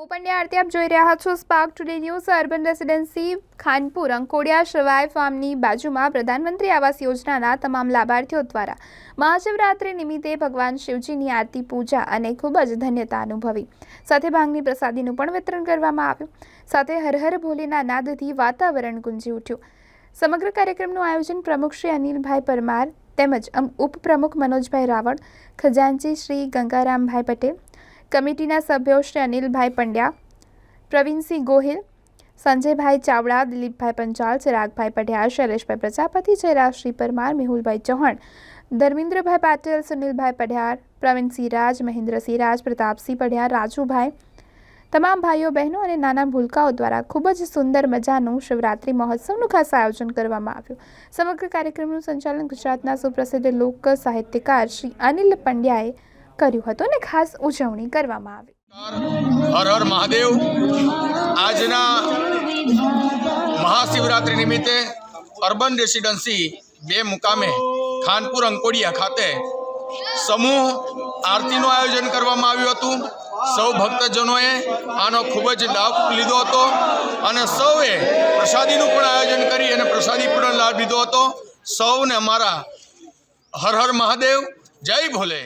હું પંડ્યા આરતી આપ જોઈ રહ્યા છો Spark Today News Urban Residency Khanpur. Ankodiya Shivay ફાર્મની બાજુમાં પ્રધાનમંત્રી આવાસ યોજનાના તમામ લાભાર્થીઓ દ્વારા મહાશિવરાત્રિ નિમિત્તે ભગવાન શિવજીની આરતી, પૂજા અને ખૂબ જ ધન્યતા અનુભવી. સાથે ભાંગની પ્રસાદીનું પણ વિતરણ કરવામાં આવ્યું. સાથે હરહર હર ભોલેના નાદથી વાતાવરણ ગુંજી ઉઠ્યું. સમગ્ર કાર્યક્રમનું આયોજન પ્રમુખ શ્રી અનિલભાઈ પરમાર તેમજ ઉપપ્રમુખ મનોજભાઈ રાવળ, ખજાનચી શ્રી ગંગારામભાઈ પટેલ કમિટીના સભ્યો શ્રી અનિલભાઈ પંડ્યા, પ્રવીણસિંહ ગોહિલ, સંજયભાઈ ચાવડા, દિલીપભાઈ પંચાલ, ચિરાગભાઈ પઢિયાર શૈલેષભાઈ પ્રજાપતિ જયરાજશ્રી પરમાર, મેહુલભાઈ ચૌહાણ, ધર્મેન્દ્રભાઈ પાટીલ, સુનિલભાઈ પઢિયાર પ્રવીણસિંહ રાજ, મહેન્દ્રસિંહ રાજ, પ્રતાપસિંહ પઢિયાર રાજુભાઈ, તમામ ભાઈઓ બહેનો અને નાના ભૂલકાઓ દ્વારા ખૂબ જ સુંદર મજાનું શિવરાત્રિ મહોત્સવનું ખાસ આયોજન કરવામાં આવ્યું. સમગ્ર કાર્યક્રમનું સંચાલન ગુજરાતના સુપ્રસિદ્ધ લોક સાહિત્યકાર શ્રી અનિલ પંડ્યાએ કર્યું હતું અને ખાસ ઉજવણી કરવામાં આવી. હર હર મહાદેવ. આજના મહાશિવરાત્રિ નિમિત્તે અર્બન રેસિડન્સી બે મુકામે ખાનપુર અંકોડિયા ખાતે સમૂહ આરતીનું આયોજન કરવામાં આવ્યું હતું. સૌ ભક્તજનોએ આનો ખૂબ જ લાભ લીધો હતો અને સૌએ પ્રસાદીનું પણ આયોજન કરી અને પ્રસાદી પણ લાભ લીધો હતો. સૌને અમારા હર હર મહાદેવ. જય ભોલે.